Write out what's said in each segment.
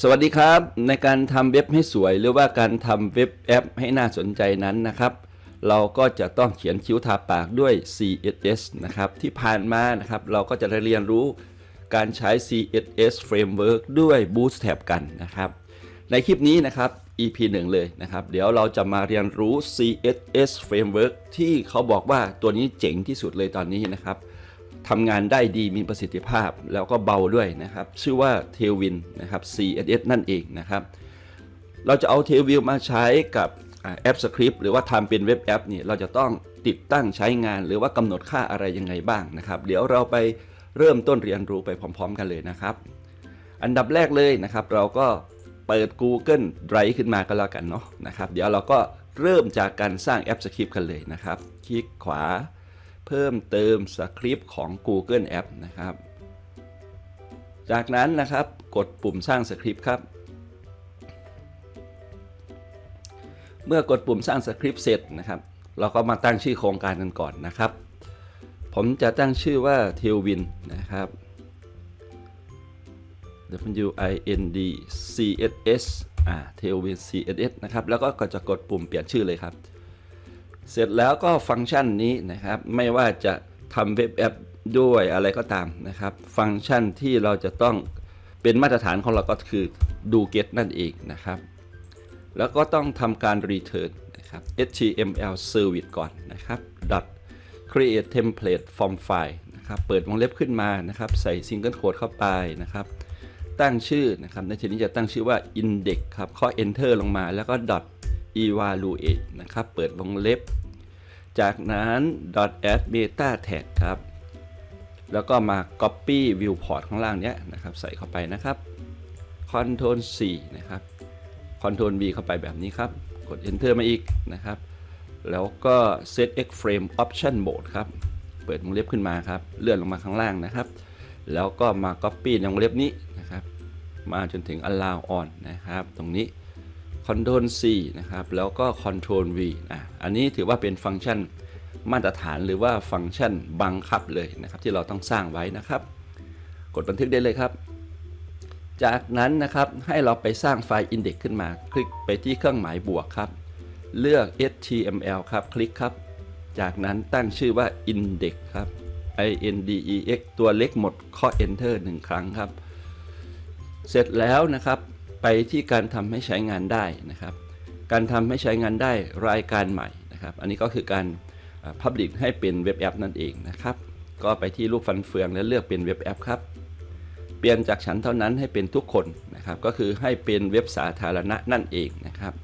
สวัสดีครับ ในการทำเว็บให้สวย หรือว่าการทำเว็บแอปให้น่าสนใจนั้นนะครับ เราก็จะต้องเขียนคิ้วทาปากด้วย CSS นะครับที่ผ่านมานะครับเราก็จะได้เรียนรู้การใช้ CSS Framework ด้วย Bootstrap กันนะครับ ในคลิปนี้นะครับ EP 1 เลยนะครับ เดี๋ยวเราจะมาเรียนรู้ CSS Framework ที่เขาบอกว่าตัวนี้เจ๋งที่สุดเลยตอนนี้นะครับ ทำงานได้ดีมีประสิทธิภาพแล้วก็เบาด้วยนะครับ ชื่อว่า Tailwind นะครับ CSS นั่นเองนะครับ เราจะเอา Tailwind มาใช้กับแอปสคริปต์หรือว่าทำเป็นเว็บแอปนี่เราจะต้องติดตั้งใช้งานหรือว่ากำหนดค่าอะไรยังไงบ้างนะครับ เดี๋ยวเราไปเริ่มต้นเรียนรู้ไปพร้อม ๆ กันเลยนะครับ อันดับแรกเลยนะครับ เราก็เปิด Google Drive ขึ้นมาก็แล้วกันเนาะนะครับ เดี๋ยวเราก็เริ่มจากการสร้างแอปสคริปต์กันเลยนะครับ คลิกขวา เพิ่มเติมสคริปต์ของ Google App นะครับ จากนั้นนะครับกดปุ่มสร้างสคริปต์ครับ เมื่อกดปุ่มสร้างสคริปต์เสร็จนะครับ เราก็มาตั้งชื่อโครงการกันก่อนนะครับ ผมจะตั้งชื่อว่า Tailwin นะครับ W I N D C S S อ่า Tailwin C S S นะครับ แล้วก็ก็จะกดปุ่มเปลี่ยนชื่อเลยครับ เสร็จแล้วก็ฟังก์ชันนี้นะครับ ไม่ว่าจะทำเว็บแอปด้วยอะไรก็ตามนะครับ ฟังก์ชันที่เราจะต้องเป็นมาตรฐานของเราก็คือดู get นั่นเองนะครับ แล้วก็ต้องทำการ return นะครับ html service ก่อนนะครับ dot create template from file นะครับ เปิดวงเล็บขึ้นมานะครับ ใส่ single quote เข้าไปนะครับ ตั้งชื่อนะครับ ในที่นี้จะตั้งชื่อว่า index ครับข้อ enter ลงมาแล้วก็ dot evaluate นะครับ เปิดวงเล็บ จากนั้น add meta tag ครับ แล้วก็มา copy viewport ข้างล่างเนี้ยนะครับ ใส่เข้าไปนะครับ control C นะครับ control V เข้าไปแบบนี้ครับ กด enter มาอีกนะครับ แล้วก็ set x frame option mode ครับ เปิดวงเล็บขึ้นมาครับ เลื่อนลงมาข้างล่างนะครับ แล้วก็มา copy ในวงเล็บนี้นะครับ มาจนถึง allow on นะครับ ตรงนี้ Ctrl C นะครับแล้วก็ Ctrl V อะอันนี้ถือว่าเป็นฟังก์ชันมาตรฐานหรือว่าฟังก์ชันบังคับเลยนะครับ ที่เราต้องสร้างไว้นะครับ กดบันทึกได้เลยครับ จากนั้นนะครับให้เราไปสร้างไฟล์ index ขึ้นมา คลิกไปที่เครื่องหมายบวกครับ เลือก html ครับคลิกครับ จากนั้นตั้งชื่อว่า index ครับ i n d e x ตัวเล็กหมดข้อ enter หนึ่งครั้งครับ เสร็จแล้วนะครับ ไปที่การทำให้ใช้งานได้นะครับ การทำให้ใช้งานได้รายการใหม่นะครับ อันนี้ก็คือการอ่า Public ให้เป็นเว็บแอปนั่นเองนะครับ ก็ไปที่รูปฟันเฟืองแล้วเลือกเป็นเว็บแอปครับ เปลี่ยนจากฉันเท่านั้นให้เป็นทุกคนนะครับ ก็คือให้เป็นเว็บสาธารณะนั่นเองนะครับ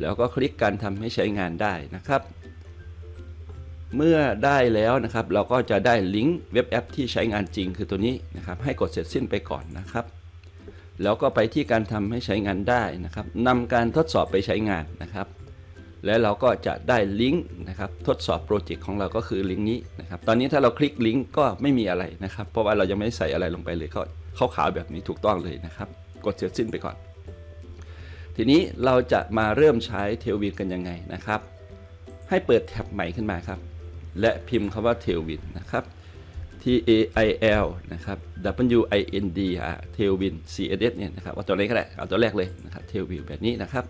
แล้วก็คลิกการทำให้ใช้งานได้นะครับ เมื่อได้แล้วนะครับ เราก็จะได้ลิงก์เว็บแอปที่ใช้งานจริงคือตัวนี้นะครับ ให้กดเสร็จสิ้นไปก่อนนะครับ แล้วก็ไปที่การทำให้ใช้งานได้นะครับนำการทดสอบไปใช้งานนะครับ และเราก็จะได้ลิงก์นะครับทดสอบโปรเจกต์ของเราก็คือลิงก์นี้นะครับ ตอนนี้ถ้าเราคลิกลิงก์ก็ไม่มีอะไรนะครับ เพราะว่าเรายังไม่ใส่อะไรลงไปเลยก็เขาขาวแบบนี้ถูกต้องเลยนะครับ กดเสร็จสิ้นไปก่อน ทีนี้เราจะมาเริ่มใช้เทลวินกันยังไงนะครับ ให้เปิดแท็บใหม่ขึ้นมาครับ และพิมพ์คำว่า Tailwind นะครับ T A I L นะครับ W I N D อะ Tailwind C S S เนี่ยนะครับเอาตัวนี้ก็ได้เอาตัวแรกเลยนะครับ Tailwind แบบนี้นะครับ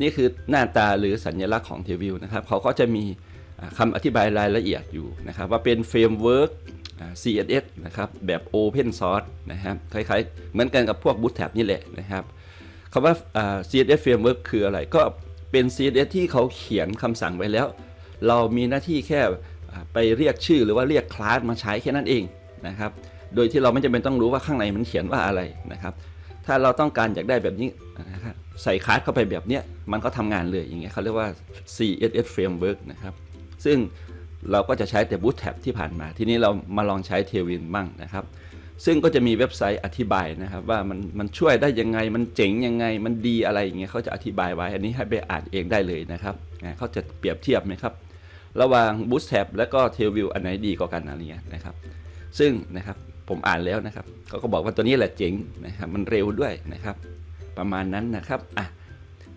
นี่คือหน้าตาหรือสัญลักษณ์ของ Tailwind นะครับเขาก็จะมีคำอธิบายรายละเอียดอยู่นะครับว่าเป็นเฟรมเวิร์ก CSS นะครับแบบ Open Source นะครับคล้ายๆ เหมือนกันกับพวก Bootstrap นี่แหละนะครับคำว่า CSS Framework คืออะไรก็เป็น CSS ที่เขาเขียนคำสั่งไว้แล้ว เรามีหน้าที่แค่ ไปเรียกชื่อหรือว่าเรียกคลาสมาใช้แค่นั้นเองนะครับ โดยที่เราไม่จำเป็นต้องรู้ว่าข้างในมันเขียนว่าอะไรนะครับ ถ้าเราต้องการอยากได้แบบนี้นะครับใส่คลาสเข้าไปแบบเนี้ยมันก็ทำงานเลยอย่างเงี้ยเขาเรียกว่า CSS Framework นะครับ ซึ่งเราก็จะใช้แต่ Bootstrap ที่ผ่านมา ทีนี้เรามาลองใช้ Tailwind บ้างนะครับ ซึ่งก็จะมีเว็บไซต์อธิบายนะครับ ว่ามันมันช่วยได้ยังไงมันเจ๋งยังไงมันดีอะไรอย่างเงี้ยเขาจะอธิบายไว้ อันนี้ให้ไปอ่านเองได้เลยนะครับเขาจะเปรียบเทียบไหมครับ ระหว่าง Bootstrap และก็ Tailwind อันไหนดีกว่ากันอะไรเงี้ยนะครับ ซึ่งนะครับผมอ่านแล้วนะครับเขาก็บอกว่าตัวนี้แหละเจ๋งนะครับมันเร็วด้วยนะครับ ประมาณนั้นนะครับอะ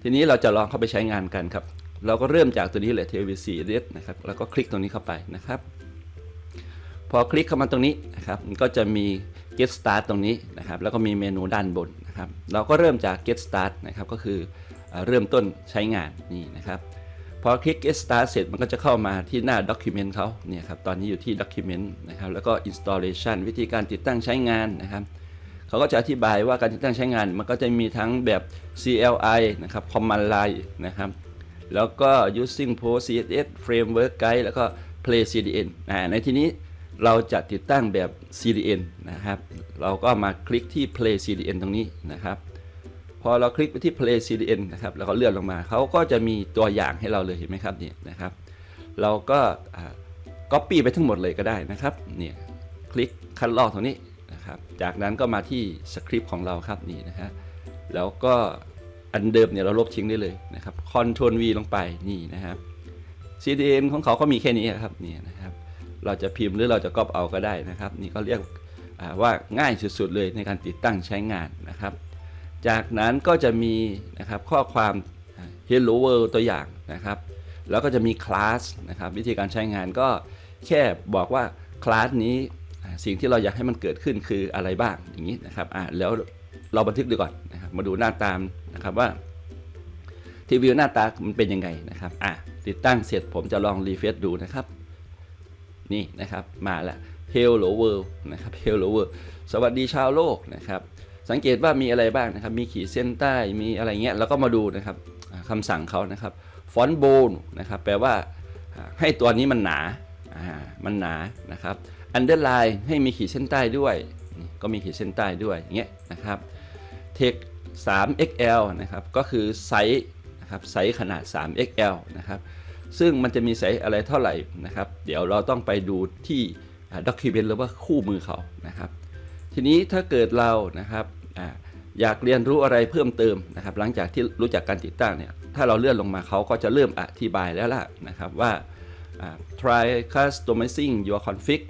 ทีนี้เราจะลองเข้าไปใช้งานกันครับ เราก็เริ่มจากตัวนี้เลย Tailwind CSS นะครับแล้วก็คลิกตรงนี้เข้าไปนะครับ พอคลิกเข้ามาตรงนี้นะครับมันก็จะมี get start ตรงนี้นะครับแล้วก็มีเมนูด้านบนนะครับ เราก็เริ่มจาก get start นะครับก็คืออเริ่มต้นใช้งานนี่นะครับ พอคลิก get start เสร็จมันก็จะเข้ามาที่หน้า document เขาเนี่ยครับตอนนี้อยู่ที่ document นะครับแล้วก็ installation วิธีการติดตั้งใช้งานนะครับเขาก็จะอธิบายว่าการติดตั้งใช้งาน มันก็จะมีทั้งแบบ CLI นะครับ Command Line นะครับแล้วก็ using Post CSS Framework Guide แล้วก็ Play CDN อ่าในที่นี้เราจะติดตั้งแบบ CDN นะครับ เราก็มาคลิกที่ Play CDN ตรงนี้นะครับ พอเราคลิกไปที่ Play CDN นะครับแล้วก็เลื่อนลงมาเขาก็จะมีตัวอย่างให้เราเลยเห็นไหมครับนี่นะครับ เราก็อ่า Copy ไปทั้งหมดเลยก็ได้นะครับเนี่ยคลิกคัดลอกตรงนี้นะครับ จากนั้นก็มาที่สคริปต์ของเราครับนี่นะฮะแล้วก็อันเดิมเนี่ยเราลบทิ้งได้เลยนะครับ Ctrl V ลงไปนี่นะครับ CDN ของเขาก็มีแค่นี้ครับนี่นะครับ เราจะพิมพ์หรือเราจะก๊อปเอาก็ได้นะครับ นี่ก็เรียกว่าง่ายสุดๆเลยในการติดตั้งใช้งานนะครับ จากนั้นก็จะมีนะครับข้อความ Hello World ตัวอย่างนะครับ แล้วก็จะมีคลาสนะครับวิธีการใช้งานก็แค่บอกว่าคลาสนี้สิ่งที่เราอยากให้มันเกิดขึ้นคืออะไรบ้างอย่างนี้นะครับอ่าแล้วเราบันทึกดูก่อนนะครับมาดูหน้าตามนะครับว่าทีวิวหน้าตามันเป็นยังไงนะครับอะติดตั้งเสร็จผมจะลองรีเฟซดูนะครับ นี่นะครับมาล้ว Hello World นะครับ Hello World สวัสดีชาวโลกนะครับ สังเกตว่ามีอะไรบ้างนะครับ มีขีดเส้นใต้ มีอะไรเงี้ย แล้วก็มาดูนะครับคำสั่งเขานะครับ ฟอนต์โบนนะครับ แปลว่าให้ตัวนี้มันหนาอ่ามันหนา นะครับ อันเดอร์ไลน์ให้มีขีดเส้นใต้ด้วย ก็มีขีดเส้นใต้ด้วยอย่างเงี้ยนะครับ เทค 3XL นะครับ ก็คือไซส์นะครับ ไซส์ขนาด 3XL นะครับ ซึ่งมันจะมีไซส์อะไรเท่าไหร่นะครับ เดี๋ยวเราต้องไปดูที่ด็อกิเมนต์หรือว่าคู่มือเขานะครับ ทีนี้ถ้าเกิดเรานะครับ อยากเรียนรู้อะไรเพิ่มเติมนะครับ หลังจากที่รู้จักการติดตั้งเนี่ยถ้าเราเลื่อนลงมาเขาก็จะเริ่มอธิบายแล้วล่ะนะครับว่า try customizing your config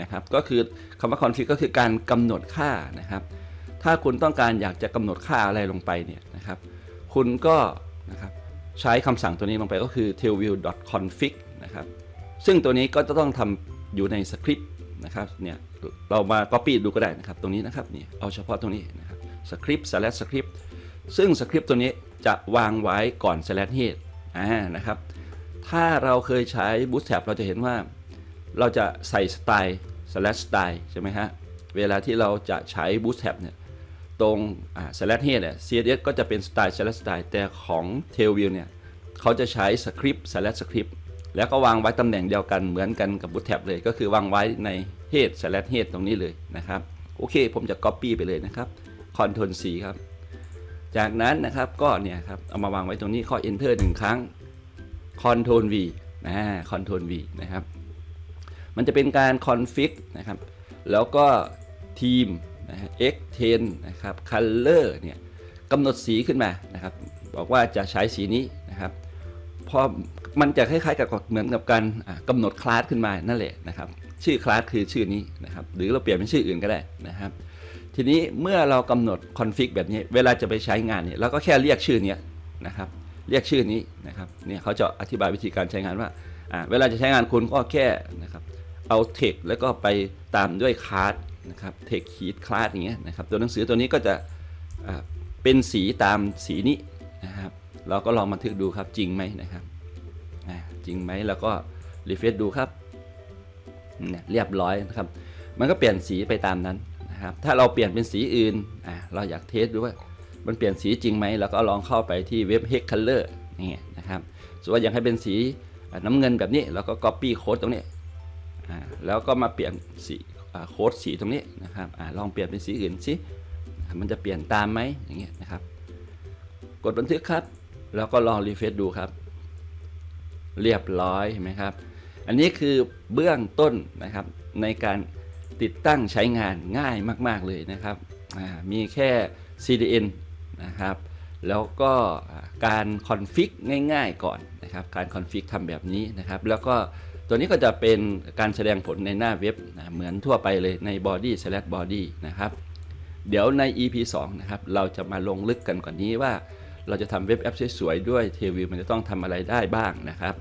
นะครับก็คือคำว่า config ก็คือการกำหนดค่านะครับ ถ้าคุณต้องการอยากจะกำหนดค่าอะไรลงไปเนี่ยนะครับ คุณก็นะครับใช้คำสั่งตัวนี้ลงไปก็คือ tailview.config นะครับซึ่งตัวนี้ก็จะต้องทำอยู่ในสคริปต์นะครับเนี่ยเรามา copy ดูก็ได้นะครับ ตรงนี้นะครับนี่เอาเฉพาะตรงนี้นะ สคริปต์ slash script ซึ่งสคริปต์ตัวนี้จะวางไว้ก่อน slash head อ่านะครับ ถ้าเราเคยใช้ bootstrap เราจะเห็นว่า เราจะใส่สไตล์ slash style ใช่ไหมฮะ เวลาที่เราจะใช้ bootstrap เนี่ย ตรงอ่า slash head เนี่ย CSS ก็จะเป็นสไตล์ slash style แต่ของ Tailview เนี่ย เขาจะใช้สคริปต์ slash script แล้วก็วางไว้ตำแหน่งเดียวกันเหมือนกันกับ Bootstrap เลย ก็คือวางไว้ใน head slash head ตรงนี้เลยนะครับ โอเค ผมจะ copy ไปเลยนะครับ Ctrl C ครับ จากนั้นนะครับก็เนี่ยครับเอามาวางไว้ตรงนี้ข้อ enter หนึ่งครั้ง Ctrl V นะ Ctrl V นะครับ มันจะเป็นการ config นะครับ แล้วก็ทีมนะฮะ x10 นะครับ color เนี่ยกำหนดสีขึ้นมานะครับ บอกว่าจะใช้สีนี้นะครับพอมันจะคล้ายๆกับเหมือนกับการอ่ากำหนดคลาสขึ้นมานั่นแหละนะครับ ชื่อคลาสคือชื่อนี้นะครับ หรือเราเปลี่ยนเป็นชื่ออื่นก็ได้นะครับ ทีนี้เมื่อเรากำหนดคอนฟิกแบบนี้ เวลาจะไปใช้งานเนี่ยเราก็แค่เรียกชื่อเนี้ยนะครับ เรียกชื่อนี้นะครับเนี่ยเขาจะอธิบายวิธีการใช้งานว่าเวลาจะใช้งานคุณก็แค่นะครับเอาเทคแล้วก็ไปตามด้วยคลาสนะครับเทคคีดคลาสอย่างเงี้ยนะครับตัวหนังสือตัวนี้ก็จะเป็นสีตามสีนี้นะครับ เราก็ลองบันทึกดูครับจริงไหมนะครับจริงไหมแล้วก็รีเฟรชดูครับเนี่ยเรียบร้อยนะครับ มันก็เปลี่ยนสีไปตามนั้น นะครับถ้าเราเปลี่ยนเป็นสีอื่นอ่าเราอยากเทสดูว่ามันเปลี่ยนสีจริงไหมแล้วก็ลองเข้าไปที่เว็บ Hex Color นี่นะครับส่วนว่าอยากให้เป็นสีน้ำเงินแบบนี้เราก็ Copy โค้ดตรงนี้อ่าแล้วก็มาเปลี่ยนสีโค้ดสีตรงนี้นะครับอาลองเปลี่ยนเป็นสีอื่นสิมันจะเปลี่ยนตามไหมอย่างเงี้ยนะครับ กดบันทึกครับ แล้วก็ลองรีเฟรชดูครับ เรียบร้อยเห็นไหมครับ อันนี้คือเบื้องต้นนะครับในการ ติดตั้งใช้งานง่ายมาก ๆ เลยนะครับมีแค่ CDN นะครับ แล้วก็การคอนฟิกง่ายๆก่อนนะครับ การคอนฟิกทำแบบนี้นะครับ แล้วก็ตัวนี้ก็จะเป็นการแสดงผลในหน้าเว็บนะเหมือนทั่วไปเลยใน body slash body นะครับ เดี๋ยวใน EP 2 นะครับ เราจะมาลงลึกกันกว่านนี้ว่า เราจะทำเว็บแอปสวยๆด้วยเทวิวมันจะต้องทำอะไรได้บ้างนะครับ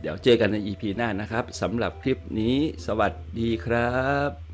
เดี๋ยวเจอกันใน EP หน้านะครับสำหรับคลิปนี้ สวัสดีครับ